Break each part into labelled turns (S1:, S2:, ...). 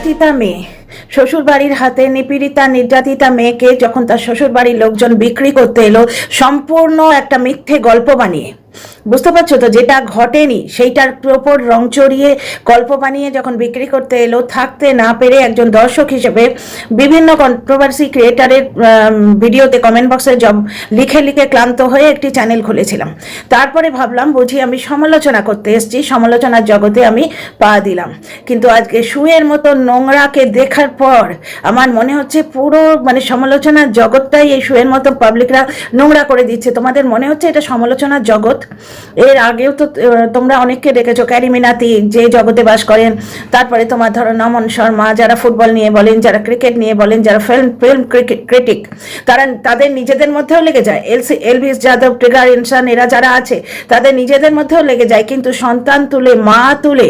S1: নির্যাতিতা মেয়ে। শ্বশুর বাড়ির হাতে নিপীড়িতা, নির্যাতিতা মেয়েকে যখন তার শ্বশুর বাড়ির লোকজন বিক্রি করতে এলো, সম্পূর্ণ একটা মিথ্যে গল্প বানিয়ে। বুঝতে পারছ তো, যেটা ঘটেনি, সেইটার ওপর রং চড়িয়ে গল্প বানিয়ে যখন বিক্রি করতে এলো, থাকতে না পেরে একজন দর্শক হিসেবে বিভিন্ন কন্ট্রোভার্সি ক্রিয়েটারের ভিডিওতে কমেন্ট বক্সে জব লিখে লিখে ক্লান্ত হয়ে একটি চ্যানেল খুলেছিলাম। তারপরে ভাবলাম, বুঝি আমি সমালোচনা করতে এসেছি, সমালোচনার জগতে আমি পা দিলাম। কিন্তু আজকে শুয়ের মতো নোংরাকে দেখার পর আমার মনে হচ্ছে পুরো মানে সমালোচনার জগৎটাই এই শুয়ের মতো পাবলিকরা নোংরা করে দিচ্ছে। তোমাদের মনে হচ্ছে এটা সমালোচনার জগৎ? এর আগেও তো তোমরা অনেককে দেখেছ ক্যারিমিনাতি যে জগতে বাস করেন। তারপরে তোমার ধরো নমন শর্মা, যারা ফুটবল নিয়ে বলেন, যারা ক্রিকেট নিয়ে বলেন, যারা ফিল্ম ফিল্ম ক্রিটিক, তারা তাদের নিজেদের মধ্যেও লেগে যায়। এলসি, এলভিস যাদব ট্রিগার ইনসান, এরা যারা আছে, তাদের নিজেদের মধ্যেও লেগে যায়। কিন্তু সন্তান তুলে, মা তুলে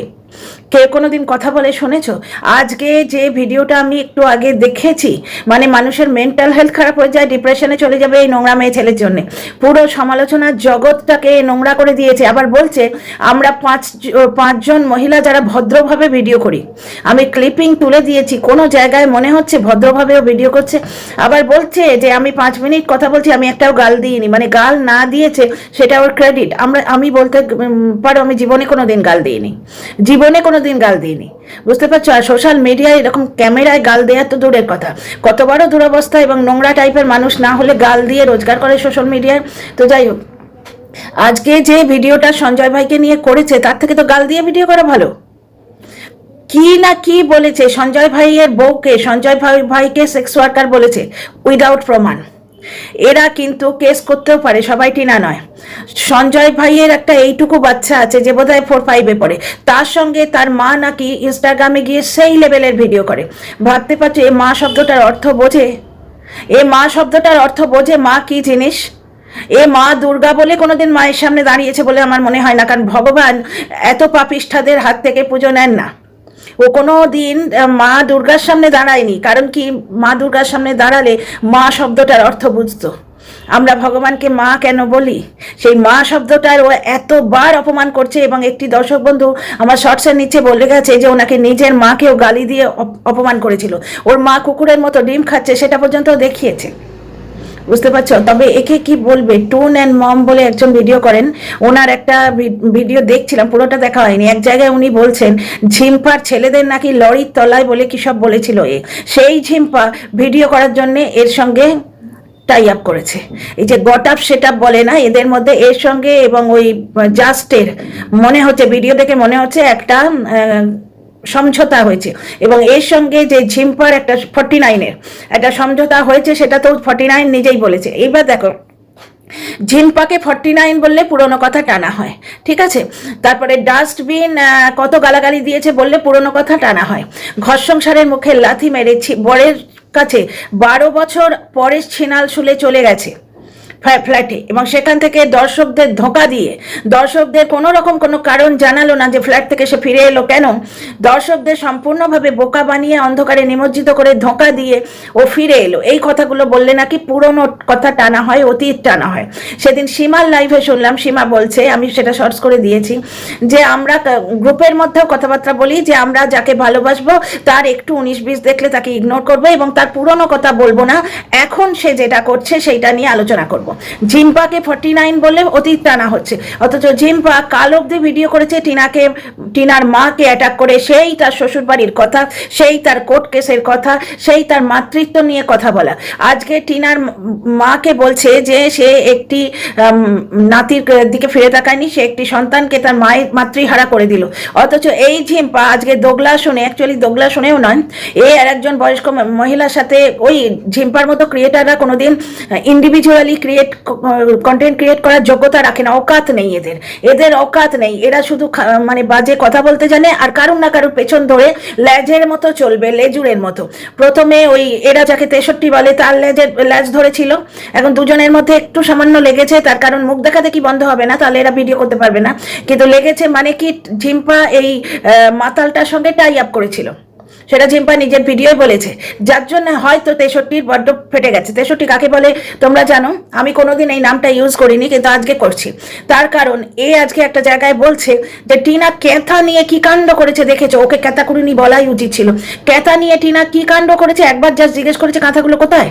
S1: কে কোনোদিন কথা বলে শুনেছো? আজকে যে ভিডিওটা আমি একটু আগে দেখেছি মানে মানুষের মেন্টাল হেলথ খারাপ হয়ে যায় ডিপ্রেশনে চলে যাবে এই নোংরা মেয়ে ছেলের জন্য। পুরো সমালোচনার জগৎটাকে নোংরা করে দিয়েছে। আবার বলছে, আমরা পাঁচ, পাঁচজন মহিলা যারা ভদ্রভাবে ভিডিও করি। আমি ক্লিপিং তুলে দিয়েছি, কোনো জায়গায় মনে হচ্ছে ভদ্রভাবেও ভিডিও করছে। আবার বলছে যে, আমি পাঁচ মিনিট কথা বলছি, আমি একটাও গাল দিইনি। মানে গাল না দিয়েছে, সেটা ওর ক্রেডিট আমরা, আমি বলতে পারো, আমি জীবনে কোনো দিন গাল দিইনি। জীবনে কোনো দিন গাল দিইনি। বুঝতে পারছ? আর সোশ্যাল মিডিয়ায় এরকম ক্যামেরায় গাল দেওয়া তো দূরের কথা। কত বড় দুরবস্থা এবং নোংরা টাইপের মানুষ না হলে গাল দিয়ে রোজগার করে সোশ্যাল মিডিয়ায় তো যাই হোক, আজকে যে ভিডিওটা সঞ্জয় ভাইকে নিয়ে করেছে, তার থেকে তো গাল দিয়ে ভিডিও করা ভালো। কি না কি বলেছে সঞ্জয় ভাইয়ের বউকে, সঞ্জয় ভাই ভাইকে সেক্স ওয়ার্কার বলেছে উইদাউট প্রমাণ। এরা কিন্তু কেস করতেও পারে, সবাই টিনা নয়। সঞ্জয় ভাইয়ের একটা এইটুকু বাচ্চা আছে যে বোধহয় ফোর ফাইভে পড়ে। তার সঙ্গে তার মা নাকি ইনস্টাগ্রামে গিয়ে সেই লেভেলের ভিডিও করে। ভাবতে পারছ, এ মা শব্দটার অর্থ বোঝে? এ মা শব্দটার অর্থ বোঝে মা কি জিনিস? এ মা দুর্গা বলে কোনোদিন মায়ের সামনে দাঁড়িয়েছে বলে আমার মনে হয় না, কারণ ভগবান এত পাপিষ্ঠাদের হাত থেকে পুজো নেন না। ও কোনো দিন মা দুর্গার সামনে দাঁড়ায়নি। কারণ কি, মা দুর্গার সামনে দাঁড়ালে মা শব্দটার অর্থ বুঝতো। আমরা ভগবানকে মা কেন বলি? সেই মা শব্দটার ও এতবার অপমান করছে এবং একটি দর্শক বন্ধু আমার শর্টসের নিচে বলে গেছে যে ওনাকে নিজের মাকেও গালি দিয়ে অপমান করেছিল। ওর মা কুকুরের মতো ডিম খাচ্ছে, সেটা পর্যন্ত দেখিয়েছে। বুঝতে পারছ? তবে একে কি বলবে? টুন অ্যান্ড মম বলে একজন ভিডিও করেন। ওনার একটা ভিডিও দেখছিলাম, পুরোটা দেখা হয়নি। এক জায়গায় উনি বলছেন, ঝিম্পার ছেলেদের নাকি লরির তলায় বলে কি সব বলেছিল এ? সেই ঝিম্পা ভিডিও করার জন্য এর সঙ্গে টাই আপ করেছে। এই যে গট আপ সেট আপ বলে না, এদের মধ্যে এর সঙ্গে এবং ওই জাস্টের মনে হচ্ছে ভিডিও দেখে মনে হচ্ছে একটা সমঝোতা হয়েছে। এবং এর সঙ্গে যে ঝিম্পার একটা ফর্টি নাইনের, একটা সমঝোতা হয়েছে, সেটা তো ফর্টি নাইন নিজেই বলেছে। এইবার দেখো, ঝিম্পাকে ফর্টি নাইন বললে পুরনো কথা টানা হয়, ঠিক আছে? তারপরে ডাস্টবিন কত গালাগালি দিয়েছে বললে পুরনো কথা টানা হয়। ঘর সংসারের মুখে লাথি মেরেছি, বরের কাছে বারো বছর পরে ছিনাল শুলে চলে গেছে। ফ্ল্যাটে এবং সেখান থেকে দর্শকদের ধোকা দিয়ে, দর্শকদের কোনো রকম কোনো কারণ জানালো না যে ফ্ল্যাট থেকে সে ফিরে এলো কেন? দর্শকদের সম্পূর্ণভাবে বোকা বানিয়ে, অন্ধকারে নিমজ্জিত করে ধোকা দিয়ে ও ফিরে এলো। এই কথাগুলো বললে নাকি পুরনো কথা টানা হয়, অতীত টানা হয়। সেদিন সীমার লাইভে শুনলাম, সীমা বলছে, আমি সেটা শর্টস করে দিয়েছি, যে আমরা গ্রুপের মধ্যেও কথাবার্তা বলি, যে আমরা যাকে ভালোবাসবো, তার একটু উনিশ বিশ দেখলে তাকে ইগনোর করব এবং তার পুরনো কথা বলব না। এখন সে যেটা করছে, সেইটা নিয়ে আলোচনা করব। জিম্পাকে ফর্টি নাইন বলে অতীত টানা হচ্ছে। অথচ জিম্পা কাল অব্দি ভিডিও করেছে টিনাকে, টিনার মাকে অ্যাটাক করে। সেই তার শ্বশুর বাড়ির কথা, সেই তার কোর্ট কেসের কথা, সেই তার মাতৃত্ব নিয়ে কথা বলা। আজকে টিনার মাকে বলছে যে সে একটি নাতির দিকে ফিরে তাকায়নি, সে একটি সন্তানকে তার মায়ের মাতৃহারা করে দিল। অথচ এই ঝিম্পা আজকে দোগলা শুনে অ্যাকচুয়ালি দোগলা শুনেও নয়, এ আর একজন বয়স্ক মহিলার সাথে ওই ঝিম্পার মতো ক্রিয়েটাররা কোনোদিন ইন্ডিভিজুয়ালি ক্রিয়েট কন্টেন্ট ক্রিয়েট করার যোগ্যতা রাখে না, অকাত নেই এদের। এদের অকাত নেই, এরা শুধু মানে বাজে কথা বলতে জানে আর কারুর না কারুর পেছন ধরে ল্যাজের মতো চলবে, লেজুরের মতো। প্রথমে ওই, এরা যাকে তেষট্টি বলে তার লেজের ল্যাজ ধরেছিল। এখন দুজনের মধ্যে একটু সামান্য লেগেছে, তার কারণ মুখ দেখা দেখি বন্ধ হবে না, তাহলে এরা ভিডিও করতে পারবে না। কিন্তু লেগেছে মানে কি, ঝিম্পা এই মাতালটার সঙ্গে টাই আপ করেছিল। সেটা ঝিম্পা নিজের ভিডিও বলেছে। যার জন্য হয়তো তেষট্টির বড্ড ফেটে গেছে। তেষট্টি কাকে বলে? তোমরা জানো, আমি কোনোদিন এই নামটা ইউজ করিনি, কিন্তু আজকে করছি। তার কারণ, এ আজকে একটা জায়গায় বলছে যে, টিনা ক্যাথা নিয়ে কি কাণ্ড করেছে দেখেছ? ওকে ক্যাথা কুড়িনি বলাই উচিত ছিল। ক্যাথা নিয়ে টিনা কি কাণ্ড করেছে? একবার জাস্ট জিজ্ঞেস করেছে, কাঁথাগুলো কোথায়?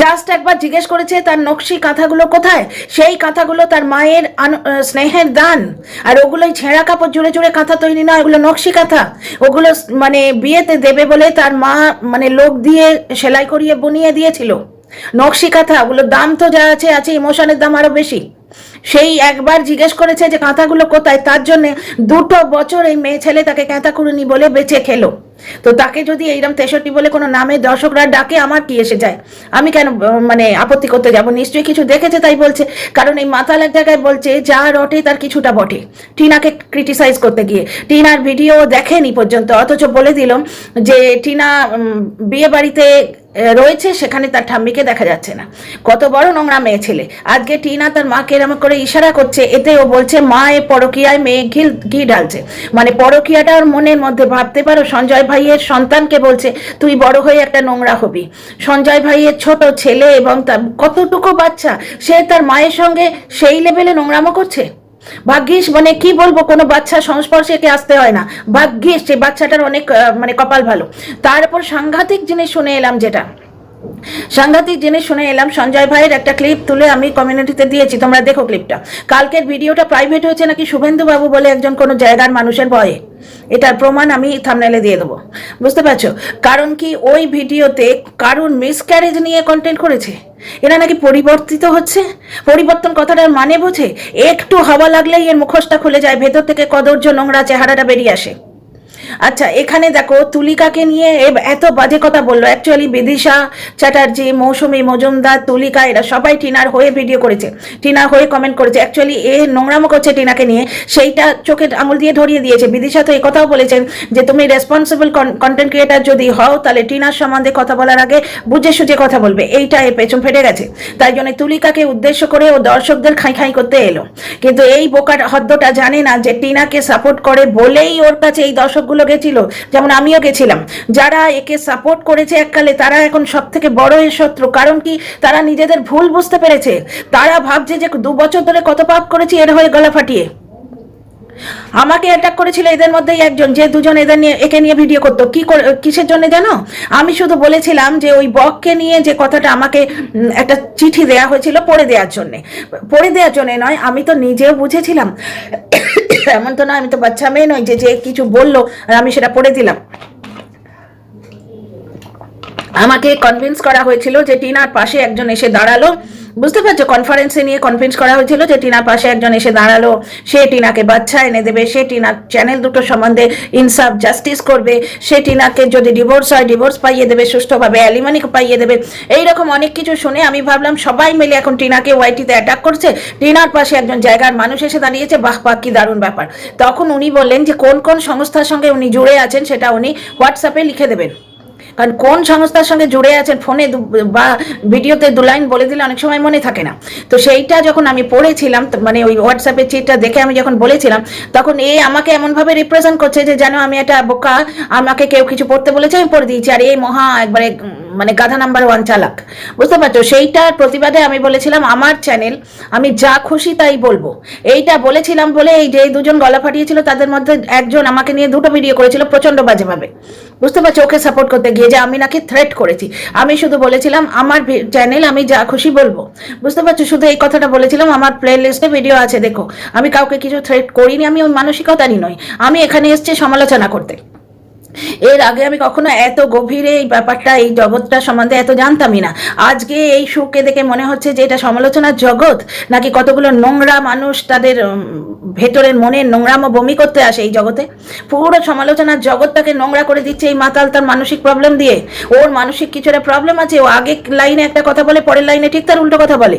S1: জাস্ট একবার জিজ্ঞেস করেছে, তার নকশি কাঁথাগুলো কোথায়? সেই কাঁথাগুলো তার মায়ের স্নেহের দান। আর ওগুলোই ছেঁড়া কাপড় জুড়ে জুড়ে কাঁথা তৈরি না ওগুলো নকশি কাঁথা। ওগুলো মানে বিয়েতে দেবে বলে তার মা মানে লোক দিয়ে সেলাই করিয়ে বুনিয়ে দিয়েছিল। নকশি কাঁথা, ওগুলোর দাম তো যা আছে আছে ইমোশনের দাম আরও বেশি। সেই একবার জিজ্ঞেস করেছে যে কাঁথাগুলো কোথায়? তার জন্য দুটো বছর এই মেয়ে ছেলে তাকে কাঁথা কুড়ুনি বলে বেঁচে খেলো। তো তাকে যদি এইরকম তেষট্টি বলে কোনো নামে দর্শকরা ডাকে, আমার কি এসে যায়? আমি কেন মানে আপত্তি করতে যাব? নিশ্চয়ই কিছু দেখেছে তাই বলছে। কারণ এই মাতাল এক জায়গায় বলছে, যা রটে তার কিছুটা বটে। টিনাকে ক্রিটিসাইজ করতে গিয়ে। টিনার ভিডিও দেখেনি পর্যন্ত, অথচ বলে দিলাম যে টিনা বিয়ে বাড়িতে রয়েছে, সেখানে তার ঠাম্মিকে দেখা যাচ্ছে না। কত বড় নোংরা মেয়ে ছেলে। আজকে টিনা তার মাকে এরম করে ইশারা করছে, এতে ও বলছে, মা, এ পরকিয়ায় মেয়ে ঘি ঘি ঢালছে। মানে পরকিয়াটা ওর মনের মধ্যে, ভাবতে পারো, সঞ্জয় ভাইয়ের সন্তানকে বলছে, তুই বড় হয়ে একটা নোংরা হবি। সঞ্জয় ভাইয়ের ছোট ছেলে এবং তার কতটুকু বাচ্চা, সে তার মায়ের সঙ্গে সেই লেভেলে নোংরামো করছে? ভাগ্যিস মানে কি বলব, কোনো বাচ্চা সংস্পর্শে একে আসতে হয় না। ভাগ্যিস সে বাচ্চাটার অনেক মানে কপাল ভালো। তারপর সাংঘাতিক জিনিস শুনে এলাম যেটা। সাংঘাতিক জিনিস শুনে এলাম। সঞ্জয় ভাইয়ের একটা ক্লিপ তুলে আমি কমিউনিটিতে দিয়েছি। তোমরা দেখো ক্লিপটা কালকের ভিডিওটা প্রাইভেট হয়েছে নাকি শুভেন্দু বাবু বলে একজন কোনো জায়গার মানুষের ভয়ে? এটার প্রমাণ আমি থামনেলে দিয়ে দেবো। বুঝতে পারছ? কারণ কি ওই ভিডিওতে কারুর মিসক্যারেজ নিয়ে কন্টেন্ট করেছে? এরা নাকি পরিবর্তিত হচ্ছে? পরিবর্তন কথাটার মানে বোঝে? একটু হাওয়া লাগলেই এর মুখোশটা খুলে যায়, ভেতর থেকে কদর্য নোংরা চেহারাটা বেরিয়ে আসে। আচ্ছা এখানে দেখো তুলিকাকে নিয়ে এত বাজে কথা বলল। অ্যাকচুয়ালি বিদিশা চ্যাটার্জি, মৌসুমী, মজুমদার, তুলিকা, এরা সবাই টিনার হয়ে ভিডিও করেছে। টিনার হয়ে কমেন্ট করেছে। অ্যাকচুয়ালি এ নোংরামো করছে টিনাকে নিয়ে। সেইটা চোখে আঙুল দিয়ে ধরিয়ে দিয়েছে। বিদিশা তো এই কথাও বলেছেন যে, তুমি রেসপন্সিবল কন্টেন্ট ক্রিয়েটার যদি হও, তাহলে টিনার সম্বন্ধে কথা বলার আগে বুঝে সুঝে কথা বলবে। এইটা এ পেছন ফেটে গেছে। তাই জন্য তুলিকাকে উদ্দেশ্য করে ও দর্শকদের খাই খাই করতে এলো। কিন্তু এই বোকার হদ্দটা জানে না যে, টিনাকে সাপোর্ট করে বলেই ওর কাছে এই দর্শকগুলো গেছিল, যেমন আমিও গেছিলাম। যারা একে সাপোর্ট করেছে এককালে, তারা এখন সব থেকে বড় এর শত্রু। কারণ কি? তারা নিজেদের ভুল বুঝতে পেরেছে। তারা ভাবছে যে দু বছর ধরে কত পাপ করেছি, এর হয়ে গলা ফাটিয়ে। আমাকে অ্যাটাক করেছিল এদের মধ্যেই একজন, যে দুজন এদের নিয়ে, একে নিয়ে ভিডিও করতো। কি কিসের জন্য জানো? আমি শুধু বলেছিলাম যে ওই বককে নিয়ে যে কথাটা আমাকে একটা চিঠি দেয়া হয়েছিল পড়ে দেওয়ার জন্যে। পড়ে দেওয়ার জন্যে নয়, আমি তো নিজেও বুঝেছিলাম। এমন তো না, আমি তো বাচ্চা মেয়ে নয় যে যে কিছু বলল আর আমি সেটা পড়ে দিলাম। আমাকে কনভিন্স করা হয়েছিল যে টিনার পাশে একজন এসে দাঁড়াল। বুঝতে পারছ? কনফারেন্সে নিয়ে কনভিন্স করা হয়েছিল যে টিনার পাশে একজন এসে দাঁড়াল। সে টিনাকে বাচ্চা এনে দেবে, সে টিনার চ্যানেল দুটো সম্বন্ধে ইনসাফ জাস্টিস করবে, সে টিনাকে যদি ডিভোর্স হয় ডিভোর্স পাইয়ে দেবে, সুষ্ঠুভাবে অ্যালিমানি পাইয়ে দেবে। এইরকম অনেক কিছু শুনে আমি ভাবলাম, সবাই মিলে এখন টিনাকে ওয়াইটিতে অ্যাটাক করছে। টিনার পাশে একজন জায়গার মানুষ এসে দাঁড়িয়েছে। বাহ বাহ, কি দারুণ ব্যাপার। তখন উনি বললেন যে, কোন কোন সংস্থার সঙ্গে উনি জুড়ে আছেন, সেটা উনি হোয়াটসঅ্যাপে লিখে দেবেন। কারণ কোন সংস্থার সঙ্গে জুড়ে আছেন, ফোনে বা ভিডিওতে দু লাইন বলে দিলে অনেক সময় মনে থাকে না। তো সেইটা যখন আমি পড়েছিলাম মানে ওই হোয়াটসঅ্যাপের চিটটা দেখে আমি যখন বলেছিলাম, তখন এ আমাকে এমনভাবে রিপ্রেজেন্ট করছে যে যেন আমি একটা বোকা, আমাকে কেউ কিছু পড়তে বলেছে, আমি পড়ে দিয়েছি। আর এই মহা একবারে মানে গাধা নাম্বার ওয়ান চালাক। বুঝতে পারছ? সেইটার প্রতিবাদে আমি বলেছিলাম, আমার চ্যানেল আমি যা খুশি তাই বলব। এইটা বলেছিলাম বলে এই যে দুজন গলা ফাটিয়েছিল, তাদের মধ্যে একজন আমাকে নিয়ে দুটো ভিডিও করেছিল প্রচণ্ড বাজেভাবে। বুঝতে পারছ, ওকে সাপোর্ট করতে গিয়ে যে আমি নাকি থ্রেট করেছি। আমি শুধু বলেছিলাম, আমার চ্যানেল আমি যা খুশি বলব। বুঝতে পারছ, শুধু এই কথাটা বলেছিলাম, আমার প্লে লিস্টে ভিডিও আছে, দেখো। আমি কাউকে কিছু থ্রেট করিনি, আমি ওই মানসিকতারই নই। আমি এখানে এসছি সমালোচনা করতে। এর আগে আমি কখনো এত গভীরে এই ব্যাপারটা, এই জগৎটা সম্বন্ধে এত জানতামই না। আজকে এই শোকে দেখে মনে হচ্ছে যে এটা সমালোচনার জগৎ, নাকি কতগুলো নোংরা মানুষ তাদের ভেতরের মনের নোংরামো বমি করতে আসে এই জগতে? পুরো সমালোচনার জগৎটাকে নোংরা করে দিচ্ছে এই মাতাল তার মানসিক প্রবলেম দিয়ে। ওর মানসিক কিছু একটা প্রবলেম আছে, ও আগে লাইনে একটা কথা বলে, পরের লাইনে ঠিক তার উল্টো কথা বলে।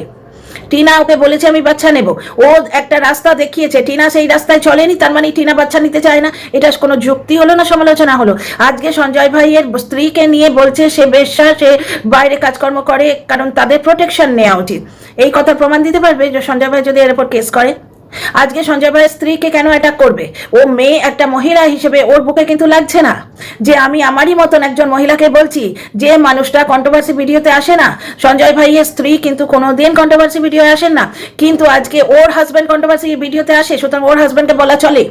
S1: টিনা ওকে বলেছে, আমি বাচ্চা নেব। ও একটা রাস্তা দেখিয়েছে। টিনা সেই রাস্তায় চলেনি, তার মানে টিনা বাচ্চা নিতে চায় না। এটা কোনো যুক্তি হলো না, সমালোচনা হলো? আজকে সঞ্জয় ভাইয়ের স্ত্রীকে নিয়ে বলছে, সে বেশ্যা, সে বাইরে কাজকর্ম করে, কারণ তাদের প্রোটেকশন নেওয়া উচিত। এই কথা প্রমাণ দিতে পারবে যে সঞ্জয় ভাই যদি এর উপর কেস করে? আজকে সঞ্জয় ভাইয়ের স্ত্রীকে কেন অ্যাটাক করবে? ও মেয়ে একটা মহিলা হিসেবে ওর বুকে কিন্তু লাগছে না। যে আমি আমারই মতন একজন মহিলাকে বলছি, যে মানুষটা কন্ট্রোভার্সি ভিডিওতে আসে না, সঞ্জয় ভাইয়ের স্ত্রী কিন্তু কোনো দিন কন্ট্রোভার্সি ভিডিও আসেন না। কিন্তু আজকে ওর হাজব্যান্ড কন্ট্রোভার্সি ভিডিওতে আসে, সুতরাং ওর হাজব্যান্ডকে বলা চলে।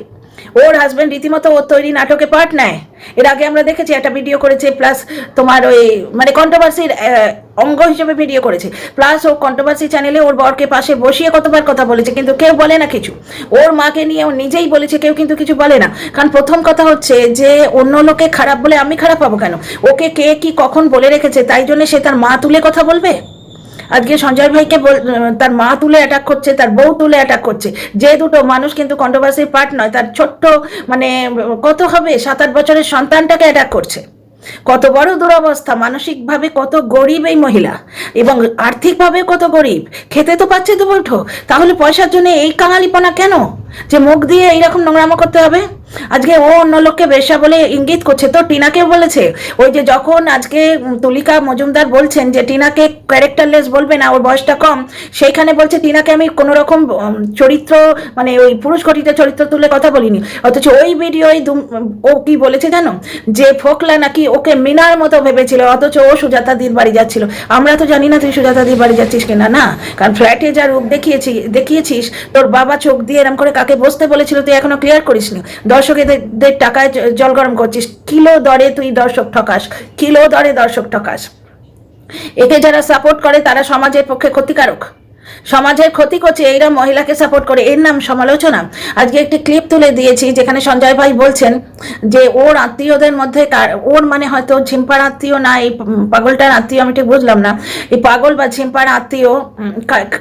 S1: ওর হাজব্যান্ড রীতিমতো ওর তৈরি নাটকে পার্ট নেয়। এর আগে আমরা দেখেছি একটা ভিডিও করেছে প্লাস তোমার ওই মানে কন্ট্রোভার্সির অঙ্গ হিসেবে ভিডিও করেছে। প্লাস ও কন্ট্রোভার্সি চ্যানেলে ওর বরকে পাশে বসিয়ে কতবার কথা বলেছে, কিন্তু কেউ বলে না কিছু। ওর মাকে নিয়ে ও নিজেই বলেছে, কেউ কিন্তু কিছু বলে না। কারণ প্রথম কথা হচ্ছে যে, অন্য লোকে খারাপ বলে আমি খারাপ পাবো কেন? ওকে কে কি কখন বলে রেখেছে, তাই জন্য সে তার মা তুলে কথা বলবে? আজকে সঞ্জয় ভাইকে তার মা তুলে অ্যাটাক করছে, তার বউ তুলে অ্যাটাক করছে। যে দুটো মানুষ কিন্তু কন্ট্রোভার্সির পার্ট নয়, তার ছোট্ট মানে কত হবে সাত আট বছরের সন্তানটাকে অ্যাটাক করছে। কত বড় দুরবস্থা, মানসিকভাবে কত গরিব এই মহিলা, এবং আর্থিকভাবে কত গরিব। খেতে তো পাচ্ছে তো বৈঠো তাহলে পয়সার জন্য এই কাঙালিপনা কেন? যে মুখ দিয়ে এইরকম নোংরামো করতে হবে? আজকে ও অন্য লোককে বেশা বলে ইঙ্গিত করছে। তো টিনাকেও বলেছে, ওই যে যখন আজকে তুলিকা মজুমদার বলছেন যে টিনাকে ক্যারেক্টারলেস বলবে না, ওর বয়সটা কম, সেইখানে বলছে টিনাকে আমি কোনো রকম চরিত্র মানে ওই পুরুষ ঘটিত চরিত্র তুলে কথা বলিনি। অথচ ওই ভিডিওই ও কি বলেছে জানো? যে ফোকলা নাকি ওকে মিনার মতো ভেবেছিল, অথচ ও সুজাতাদির বাড়ি যাচ্ছিল। আমরা তো জানি না তুই সুজাতাদির বাড়ি যাচ্ছিস কিনা, না? কারণ ফ্ল্যাটে যা রূপ দেখিয়েছি, দেখিয়েছিস, তোর বাবা চোখ দিয়ে এরম করে কাকে বসতে বলেছিল তুই এখনও ক্লিয়ার করিসনি। দর্শকেদের টাকায় জল গরম করছিস। কিলো দরে তুই দর্শক ঠকাস। কিলো দরে দর্শক ঠকাস। একে যারা সাপোর্ট করে, তারা সমাজের পক্ষে ক্ষতিকারক। সমাজের ক্ষতি করছে এইরা মহিলাকে সাপোর্ট করে। এর নাম সমালোচনা। আজকে একটি ক্লিপ তুলে দিয়েছি যেখানে সঞ্জয় ভাই বলছেন যে ওর আত্মীয়দের মধ্যে ওর মানে হয়তো ঝিম্পার আত্মীয় না, এই পাগলটার আত্মীয় আমি ঠিক বুঝলাম না। এই পাগল বা ঝিম্পার আত্মীয়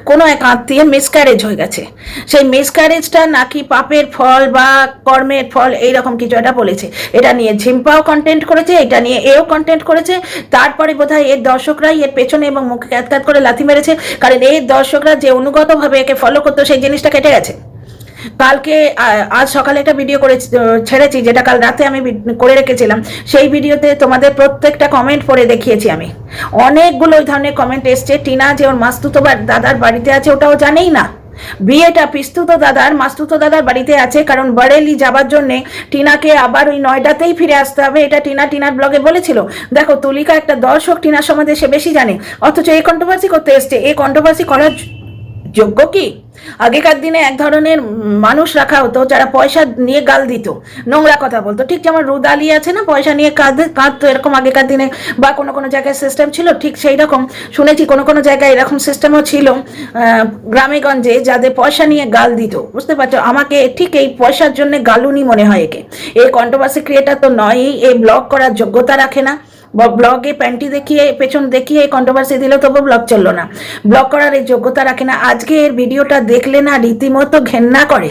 S1: কোনো এক আত্মীয় মিসক্যারেজ হয়ে গেছে। সেই মিসক্যারেজটা নাকি পাপের ফল বা কর্মের ফল এইরকম কিছু একটা বলেছে। এটা নিয়ে ঝিম্পাও কন্টেন্ট করেছে, এটা নিয়ে এও কন্টেন্ট করেছে। তারপরে বোধহয় এর দর্শকরাই এর পেছনে এবং মুখে ক্যাত করে লাথি মেরেছে। কারণ এই দর্শকরা যে অনুগতভাবে একে ফলো করতো, সেই জিনিসটা কেটে গেছে। কালকে আজ সকালে একটা ভিডিও করে ছেড়েছি, যেটা কাল রাতে আমি করে রেখেছিলাম। সেই ভিডিওতে তোমাদের প্রত্যেকটা কমেন্ট পড়ে দেখিয়েছি আমি। অনেকগুলো ওই ধরনের কমেন্ট এসছে। টিনা যে ওর মাস্তুতো দাদার বাড়িতে আছে ওটাও জানেই না। বিয়েটা পিস্তুত দাদার, মাস্তুত দাদার বাড়িতে আছে, কারণ বারেলি যাবার জন্যে টিনাকে আবার ওই নয়ডাতেই ফিরে আসতে হবে, এটা টিনা টিনার ব্লগে বলেছিল। দেখো, তুলিকা একটা দর্শক, টিনার সম্বন্ধে সে বেশি জানে। অথচ এই কন্ট্রোভার্সি করতে এসছে। এই কন্ট্রোভার্সি করার যোগ্য কি? আগেকার দিনে এক ধরনের মানুষ রাখা হতো যারা পয়সা নিয়ে গাল দিত, নোংরা কথা বলতো। ঠিক যেমন রুদালি আছে না, পয়সা নিয়ে কাঁদে, কাঁদতো, এরকম আগেকার দিনে বা কোনো কোনো জায়গায় সিস্টেম ছিল, ঠিক সেই রকম। শুনেছি কোনো কোনো জায়গায় এরকম সিস্টেমও ছিল গ্রামেগঞ্জে যাদের পয়সা নিয়ে গাল দিত। বুঝতে পারছ? আমাকে ঠিক এই পয়সার জন্য গালুনি মনে হয় একে। এই কন্ট্রোভার্সি ক্রিয়েটার তো নয়ই, এই ব্লগ করার যোগ্যতা রাখে না। ব্লগে প্যান্টি দেখিয়ে, পেছন দেখিয়ে কন্ট্রোভার্সি দিলে তবু ব্লগ চলল না। ব্লগ করার এই যোগ্যতা রাখে না। আজকে এর ভিডিওটা দেখলে না রীতিমতো ঘেন্না করে।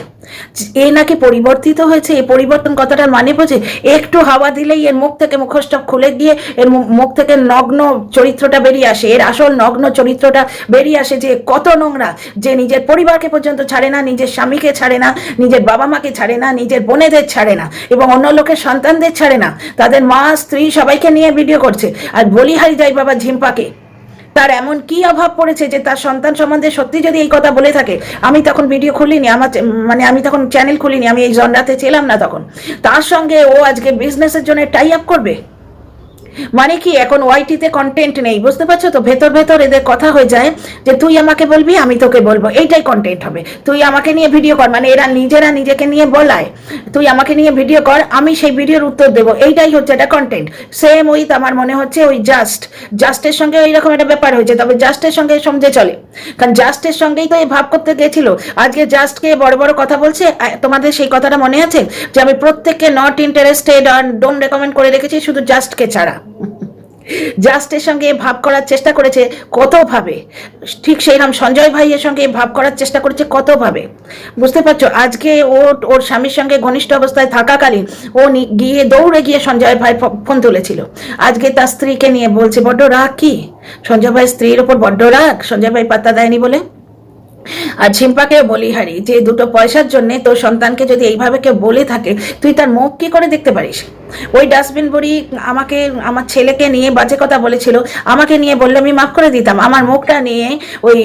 S1: এ নাকি পরিবর্তিত হয়েছে? এই পরিবর্তন কথাটার মানে বোঝে? একটু হাওয়া দিলেই এর মুখ থেকে মুখোশটা খুলে গিয়ে এর মুখ থেকে নগ্ন চরিত্রটা বেরিয়ে আসে। এর আসল নগ্ন চরিত্রটা বেরিয়ে আসে যে কত নোংরা, যে নিজের পরিবারকে পর্যন্ত ছাড়ে না, নিজের স্বামীকে ছাড়ে না, নিজের বাবা মাকে ছাড়ে না, নিজের বোনেদের ছাড়ে না এবং অন্য লোকের সন্তানদের ছাড়ে না। তাদের মা, স্ত্রী সবাইকে নিয়ে ভিডিও করছে। আর বলিহারি যাই বাবা ঝিম্পাকে। তার এমন কি অভাব পড়েছে যে তার সন্তান সম্বন্ধে সত্যি যদি এই কথা বলে থাকে, আমি তখন ভিডিও খুলিনি, আমার মানে আমি তখন চ্যানেল খুলিনি, আমি এই জন্ডাতে ছিলাম না তখন। তার সঙ্গে ও আজকে বিজনেসের জন্য টাই আপ করবে? মানে কি, এখন ওয়াইটিতে কন্টেন্ট নেই, বুঝতে পারছ তো? ভেতর ভেতর এদের কথা হয়ে যায় যে, তুই আমাকে বলবি, আমি তোকে বলব। এইটাই কন্টেন্ট হবে। তুই আমাকে নিয়ে ভিডিও কর মানে এরা নিজেরা নিজেকে নিয়ে বলায়, তুই আমাকে নিয়ে ভিডিও কর, আমি সেই ভিডিওর উত্তর দেবো। এইটাই হচ্ছে এটা কন্টেন্ট সেম উইথ আমার মনে হচ্ছে ওই জাস্ট জাস্টের সঙ্গে এইরকম একটা ব্যাপার হয়েছে, তবে জাস্টের সঙ্গে সমঝে চলে। কারণ জাস্টের সঙ্গেই তো এই ভাব করতে গেছিল। আজকে জাস্টকে বড় বড় কথা বলছে তোমাদের সেই কথাটা মনে আছে? যে, আমি প্রত্যেককে নট ইন্টারেস্টেড ডোন্ট রেকমেন্ড করে রেখেছি, শুধু জাস্টকে ছাড়া। জাস্টের সঙ্গে ভাব করার চেষ্টা করেছে কতভাবে? ঠিক সেই সেইরকম সঞ্জয় ভাইয়ের সঙ্গে ভাব করার চেষ্টা করেছে কতভাবে? বুঝতে পারছ? আজকে ও, ওর স্বামীর সঙ্গে ঘনিষ্ঠ অবস্থায় থাকাকালীন ও গিয়ে দৌড়ে গিয়ে সঞ্জয় ভাই ফোন তুলেছিল। আজকে তার স্ত্রীকে নিয়ে বলছে, বড্ড রাগ কি? সঞ্জয় ভাই স্ত্রীর ওপর বড্ড রাগ? সঞ্জয় ভাই পাত্তা দেয়নি বলে? আর ঝিম্পাকেও বলি, হারি, যে দুটো পয়সার জন্য তোর সন্তানকে যদি এইভাবে কেউ বলে থাকে, তুই তার মুখ কি করে দেখতে পারিস? ওই ডাস্টবিন বড়ি আমাকে, আমার ছেলেকে নিয়ে বাজে কথা বলেছিল। আমাকে নিয়ে বললে, আমি মাফ করে দিতাম। আমার মুখটা নিয়ে ওই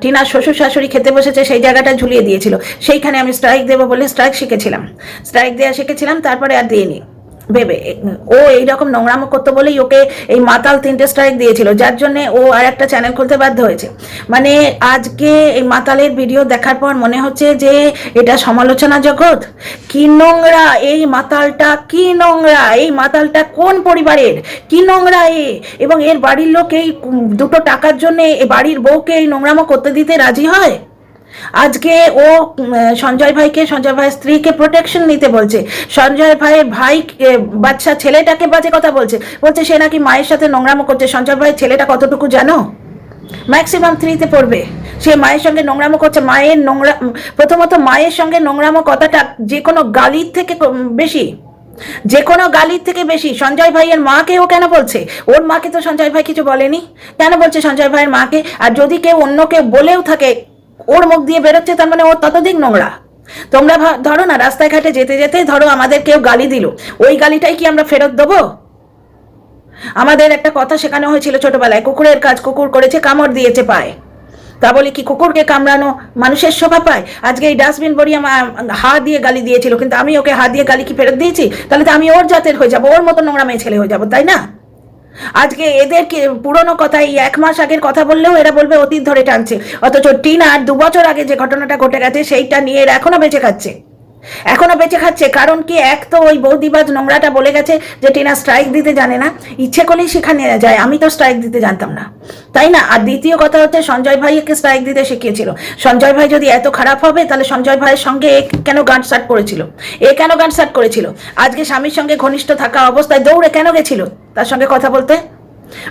S1: টিনার শ্বশুর শাশুড়ি খেতে বসেছে, সেই জায়গাটা ঝুলিয়ে দিয়েছিল। সেইখানে আমি স্ট্রাইক দেবো বলে স্ট্রাইক শিখেছিলাম। স্ট্রাইক দেওয়া শিখেছিলাম, তারপরে আর দিইনি। ভেবে ও এইরকম নোংরামো করতো বলেই ওকে এই মাতাল তিনটে স্ট্রাইক দিয়েছিল, যার জন্য ও আর একটা চ্যানেল খুলতে বাধ্য হয়েছে। মানে আজকে এই মাতালের ভিডিও দেখার পর মনে হচ্ছে যে এটা সমালোচনা জগৎ। কি নোংরা এই মাতালটা, কি নোংরা এই মাতালটা কোন পরিবারের? কি নোংরা এ? এবং এর বাড়ির লোক এই দুটো টাকার জন্য বাড়ির বউকে এই নোংরামো করতে দিতে রাজি হয়? আজকে ও সঞ্জয় ভাইকে, সঞ্জয় ভাইয়ের স্ত্রীকে প্রোটেকশন নিতে বলছে। সঞ্জয় ভাইয়ের ভাই বাচ্চা, ছেলেটাকে বাজে কথা বলছে। বলছে সে নাকি মায়ের সাথে নোংরামো করছে। সঞ্জয় ভাইয়ের ছেলেটা কতটুকু জানো? ম্যাক্সিমাম থ্রিতে পড়বে। সে মায়ের সঙ্গে নোংরামো করছে। মায়ের নোংরা, প্রথমত মায়ের সঙ্গে নোংরামো কথাটা যে কোনো গালির থেকে বেশি। যে কোনো গালির থেকে বেশি। সঞ্জয় ভাইয়ের মাকে ও কেন বলছে? ওর মাকে তো সঞ্জয় ভাই কিছু বলেনি। কেন বলছে সঞ্জয় ভাইয়ের মাকে? আর যদি কেউ অন্য কেউ বলেও থাকে ওর মুখ দিয়ে বেরোচ্ছে, তার মানে ওর ততদিক নোংরা। তোমরা ধরো না রাস্তায় ঘাটে যেতে যেতে ধরো আমাদের কেউ গালি দিল। ওই গালিটাই কি আমরা ফেরত দেবো? আমাদের একটা কথা শেখানো হয়েছিল ছোটবেলায়, কুকুরের কাজ কুকুর করেছে, কামড় দিয়েছে পায়। তা বলে কি কুকুরকে কামড়ানো মানুষের শোভা পায়? আজকে এই ডাস্টবিন বড়ি আমার হা দিয়ে গালি দিয়েছিল, কিন্তু আমি ওকে হা দিয়ে গালি কি ফেরত দিয়েছি? তাহলে তো আমি ওর জাতের হয়ে যাব, ওর মতো নোংরা মেয়ে ছেলে হয়ে যাব, তাই না? আজকে এদেরকে পুরনো কথা এই এক মাস আগের কথা বললেও এরা বলবে অতীত ধরে টানছে। অথচ টিনার দু বছর আগে যে ঘটনাটা ঘটে গেছে, সেইটা নিয়ে এরা এখনও বেঁচে খাচ্ছে। এখনও বেঁচে খাচ্ছে, কারণ কি এক তো ওই বৌদিবাজ নোংরাটা বলে গেছে যে টিনা স্ট্রাইক দিতে জানে না, ইচ্ছে করলেই সেখানে যায়, আমি তো স্ট্রাইক দিতে জানতাম না। তাই না? আর দ্বিতীয় কথা হচ্ছে, সঞ্জয় ভাইকে স্ট্রাইক দিতে শিখিয়েছিল। সঞ্জয় ভাই যদি এত খারাপ হবে, তাহলে সঞ্জয় ভাইয়ের সঙ্গে এ কেন গান স্টার্ট করেছিল? এ কেন গান স্টার্ট করেছিল? আজকে স্বামীর সঙ্গে ঘনিষ্ঠ থাকা অবস্থায় দৌড়ে কেন গেছিল? তার সঙ্গে কথা বলতে?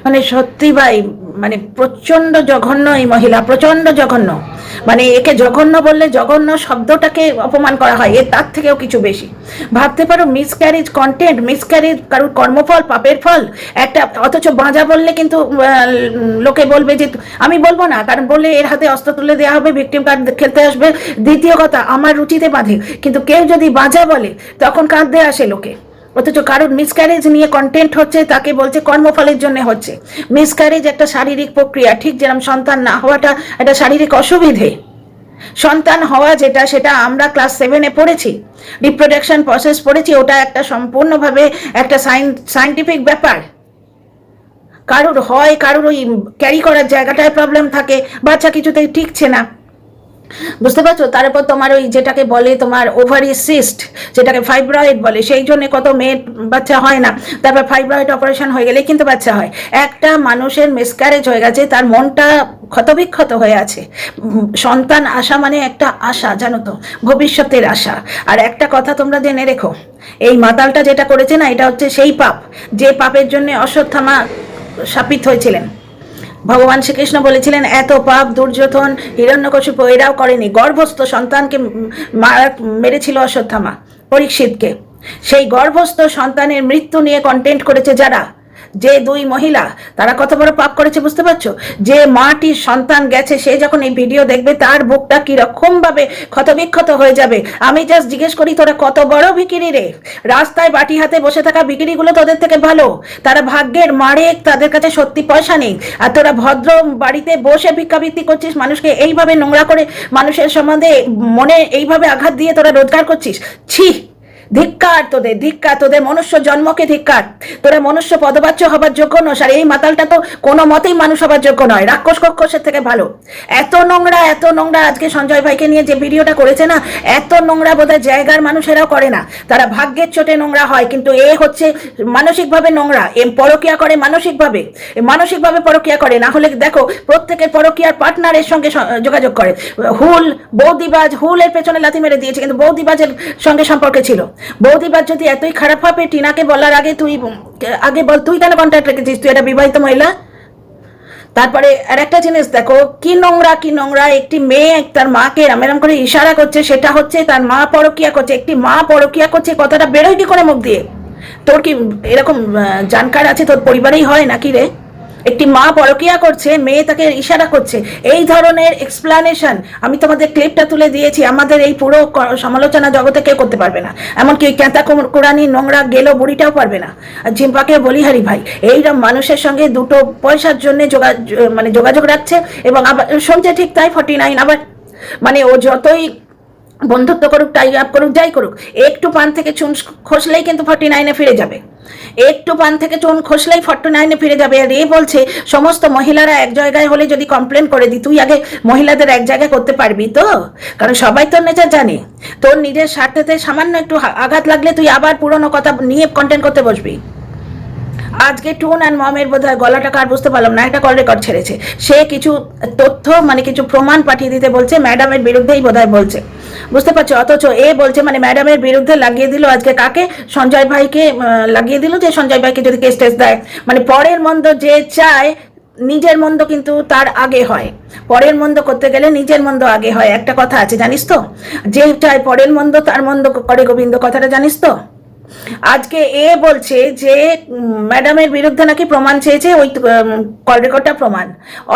S1: মানে সত্যি ভাই মানে প্রচণ্ড জঘন্য এই মহিলা প্রচণ্ড জঘন্য। মানে একে জঘন্য বললে জঘন্য শব্দটাকে অপমান করা হয় এর তার থেকেও কিছু বেশি। ভাবতে পারো মিসক্যারেজ কন্টেন্ট মিসক্যারেজ কারোর কর্মফল, পাপের ফল, একটা অথচ বাঁজা বললে কিন্তু লোকে বলবে যে, আমি বলব না, কারণ বললে এর হাতে অস্ত্র তুলে দেওয়া হবে ভিকটিম কার্ড খেলতে আসবে। দ্বিতীয় কথা, আমার রুচিতে বাঁধে। কিন্তু কেউ যদি বাঁজা বলে, তখন কাঁদতে আসে লোকে। অথচ কারোর মিসক্যারেজ নিয়ে কন্টেন্ট হচ্ছে, তাকে বলছে কর্মফলের জন্য হচ্ছে। মিসক্যারেজ একটা শারীরিক প্রক্রিয়া, ঠিক যেরকম সন্তান না হওয়াটা একটা শারীরিক অসুবিধে। সন্তান হওয়া যেটা, সেটা আমরা ক্লাস সেভেনে পড়েছি রিপ্রোডাকশন প্রসেস পড়েছি, ওটা একটা সম্পূর্ণভাবে একটা সাইন্টিফিক ব্যাপার। কারোর হয়, কারোর ওই ক্যারি করার জায়গাটায় প্রবলেম থাকে, বাচ্চা কিছুতেই টিকছে না। বুঝতে পারছ? তারপর তোমার ওই যেটাকে বলে তোমার ওভারি সিস্ট যেটাকে ফাইব্রয়েড বলে, সেই জন্য কত মেয়ের বাচ্চা হয় না। তারপর ফাইব্রয়েড অপারেশন হয়ে গেলে কিন্তু বাচ্চা হয়। একটা মানুষের মিসক্যারেজ হয়ে গেছে, তার মনটা ক্ষতবিক্ষত হয়ে আছে। সন্তান আসা মানে একটা আশা, জানো তো, ভবিষ্যতের আশা। আর একটা কথা তোমরা জেনে রেখো, এই মাতালটা যেটা করেছে না, এটা হচ্ছে সেই পাপ। যে পাপের জন্য অশ্বত্থামা শাপিত হয়েছিলেন। ভগবান শ্রীকৃষ্ণ বলেছিলেন, এত পাপ, দুর্যোধন হিরণ্যকশিপ এরাও করেনি। গর্ভস্থ সন্তানকে মারা- মেরেছিল অশ্বত্থামা, পরীক্ষিতকে। সেই গর্ভস্থ সন্তানের মৃত্যু নিয়ে কন্টেন্ট করেছে যারা? যে দুই মহিলা, তারা কত বড় পাপ করেছে বুঝতে পারছ? যে মাটির সন্তান গেছে, সে যখন এই ভিডিও দেখবে, তার বুকটা কীরকম ভাবে ক্ষতবিক্ষত হয়ে যাবে। আমি জাস্ট জিজ্ঞেস করি, তোরা কত বড় ভিকিরি রে? রাস্তায় বাটি হাতে বসে থাকা ভিকিরিগুলো তোদের থেকে ভালো? তারা ভাগ্যের মারে তাদের কাছে সত্যি পয়সা নেই। আর তোরা ভদ্র বাড়িতে বসে ভিক্ষাবৃত্তি করছিস, মানুষকে এইভাবে নোংরা করে, মানুষের সম্বন্ধে মনে এইভাবে আঘাত দিয়ে তোরা রোজগার করছিস? ছি! ধিক্কার তোদের ধিক্কার তোদের, মনুষ্য জন্মকে ধিক্কার। তোরা মনুষ্য পদবাচ্য হবার যোগ্য নস, আর এই মাতালটা তো কোনো মতেই মানুষ হবার যোগ্য নয়। রাক্ষস কক্ষসের থেকে ভালো। এত নোংরা এত নোংরা আজকে সঞ্জয় ভাইকে নিয়ে যে ভিডিওটা করেছে না, এত নোংরা বোধহয় জায়গার মানুষেরাও করে না। তারা ভাগ্যের চোটে নোংরা হয়, কিন্তু এ হচ্ছে মানসিকভাবে নোংরা। এ পরকিয়া করে মানসিকভাবে। মানসিকভাবে পরকিয়া করে। না হলে দেখো, প্রত্যেকের পরকিয়ার পার্টনারের সঙ্গে যোগাযোগ করে। হুল, বৌদিবাজ, হুলের পেছনে লাথি মেরে দিয়েছে, কিন্তু বৌদিবাজের সঙ্গে সম্পর্কে ছিল। বৌদিবাজ যদি এতই খারাপ হবে, টিনাকে বলার আগে তুই, আগে বল, তুই কেন কন্ট্যাক্ট রেখেছিস, তুই একটা বিবাহিত মহিলা? তারপরে আর একটা জিনিস দেখো, কি নোংরা কি নোংরা, একটি মেয়ে তার মাকে এরম করে ইশারা করছে, সেটা হচ্ছে তার মা পরকিয়া করছে, একটি মা পরকিয়া করছে, কথাটা বেরোয় কি করে মুখ দিয়ে? তোর কি এরকম জানকার আছে, তোর পরিবারেই হয় নাকি রে? একটি মা পরকিয়া করছে, মেয়ে তাকে ইশারা করছে। এই ধরনের এক্সপ্লানেশন আমি তোমাদের ক্লিপটা তুলে দিয়েছি। আমাদের এই পুরো সমালোচনা জগতে কেউ করতে পারবে না। এমনকি ক্যাঁতা কোরআনি নোংরা, গেলো বুড়িটাও পারবে না। ঝিম্পাকে বলিহারি ভাই এইরকম মানুষের সঙ্গে দুটো পয়সার জন্য যোগাযোগ মানে যোগাযোগ রাখছে এবং আবার শুনছে ঠিক তাই ফর্টি নাইন আবার মানে ও যতই বন্ধুত্ব করুক টাই আপ করুক, যাই করুক, একটু পান থেকে চুন খসলেই কিন্তু ফর্টি নাইনে ফিরে যাবে। একটু পান থেকে চুন খসলেই ফর্টি নাইনে ফিরে যাবে। আর এ বলছে, সমস্ত মহিলারা এক জায়গায় হলে যদি কমপ্লেন করে দিই তুই আগে মহিলাদের এক জায়গায় করতে পারবি তো? কারণ সবাই তোর নেচার জানে। তোর নিজের স্বার্থেতে সামান্য একটু আঘাত লাগলে তুই আবার পুরনো কথা নিয়ে কন্টেন্ট করতে বসবি। আজকে টুন অ্যান্ড মমের বোধ হয় গলাটা কার বুঝতে পারলাম না, একটা কল রেকর্ড ছেড়েছে। সে কিছু তথ্য মানে কিছু প্রমাণ পাঠিয়ে দিতে বলছে ম্যাডামের বিরুদ্ধেই বোধ বলছে। বুঝতে পারছ? অথচ এ বলছে মানে ম্যাডামের বিরুদ্ধে লাগিয়ে দিল আজকে কাকে? সঞ্জয় ভাইকে লাগিয়ে দিল যে সঞ্জয় ভাইকে যদি কেস টেস দেয়। মানে পরের মন্দ যে চায়, নিজের মন্দ কিন্তু তার আগে হয়। পরের মন্দ করতে গেলে নিজের মন্দ আগে হয়। একটা কথা আছে, জানিস তো? যে চায় পরের মন্দ, তার মন্দ করে গোবিন্দ, কথাটা জানিস তো? আজকে এ বলছে যে ম্যাডামের বিরুদ্ধে নাকি প্রমাণ চেয়েছে, ওই কল রেকর্ডটা প্রমাণ।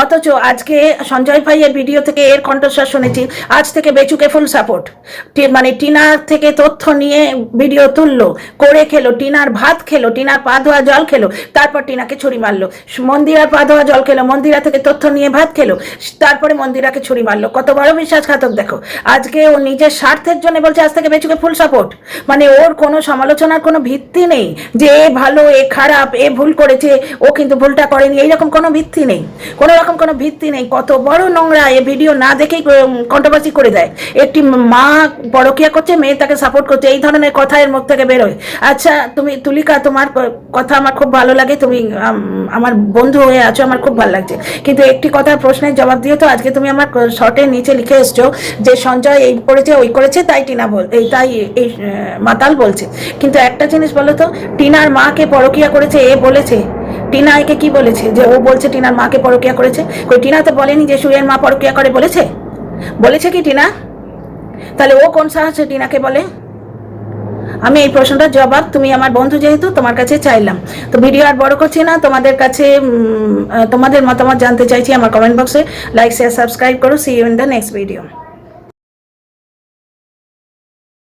S1: অথচ আজকে সঞ্জয় ভাইয়ের ভিডিও থেকে এর কণ্ঠস্বর শুনেছি, আজ থেকে বেচুকে ফুল সাপোর্ট মানে টিনার থেকে তথ্য নিয়ে ভিডিও তুললো, করে খেলো, টিনার ভাত খেলো, টিনার পা ধোয়া জল খেলো, তারপর টিনাকে ছুরি মারলো। মন্দিরার পা ধোয়া জল খেলো, মন্দিরা থেকে তথ্য নিয়ে ভাত খেলো, তারপরে মন্দিরাকে ছুরি মারলো। কত বড় বিশ্বাসঘাতক, দেখো। আজকে ও নিজের স্বার্থের জন্য বলছে, আজ থেকে বেচুকে ফুল সাপোর্ট মানে ওর কোনো সমালোচনার কোনো ভিত্তি নেই যে এ ভালো, এ খারাপ, এ ভুল করেছে, ও কিন্তু ভুলটা করেনি, এইরকম কোনো ভিত্তি নেই। কোনো রকম কোনো ভিত্তি নেই। কত বড় নোংরা এ ভিডিও না দেখেই কন্ট্রোভার্সি করে দেয়। একটি মা পরকিয়া করছে, মেয়ে তাকে সাপোর্ট করছে, এই ধরনের কথা এর মুখ থেকে বেরোয় আচ্ছা তুমি তুলিকা, তোমার কথা আমার খুব ভালো লাগে, তুমি আমার বন্ধু হয়ে আছো, আমার খুব ভালো লাগছে। কিন্তু একটি কথার প্রশ্নের জবাব দিও তো, আজকে তুমি আমার শর্টের নিচে লিখে এসছো যে সঞ্জয় এই করেছে, ওই করেছে, তাই টিনা বল, এই তাই, এই মাতাল বলছে। কিন্তু একটা জিনিস বলো তো, টিনার মাকে পরকিয়া করেছে, এ বলেছে। টিনা একে কি বলেছে? যে ও বলছে টিনার মাকে পরকিয়া করেছে। কই, টিনা তো বলেনি যে সুয়ের মা পরকিয়া করে, বলেছে? বলেছে কি টিনা? তাহলে ও কোন সাহসে টিনাকে বলে? আমি এই প্রশ্নটার জবাব তুমি আমার বন্ধু যেহেতু, তোমার কাছে চাইলাম। তো ভিডিও আর বড় করছি না, তোমাদের কাছে তোমাদের মতামত জানতে চাইছি, আমার কমেন্ট বক্সে লাইক শেয়ার সাবস্ক্রাইব করো। See you in the next video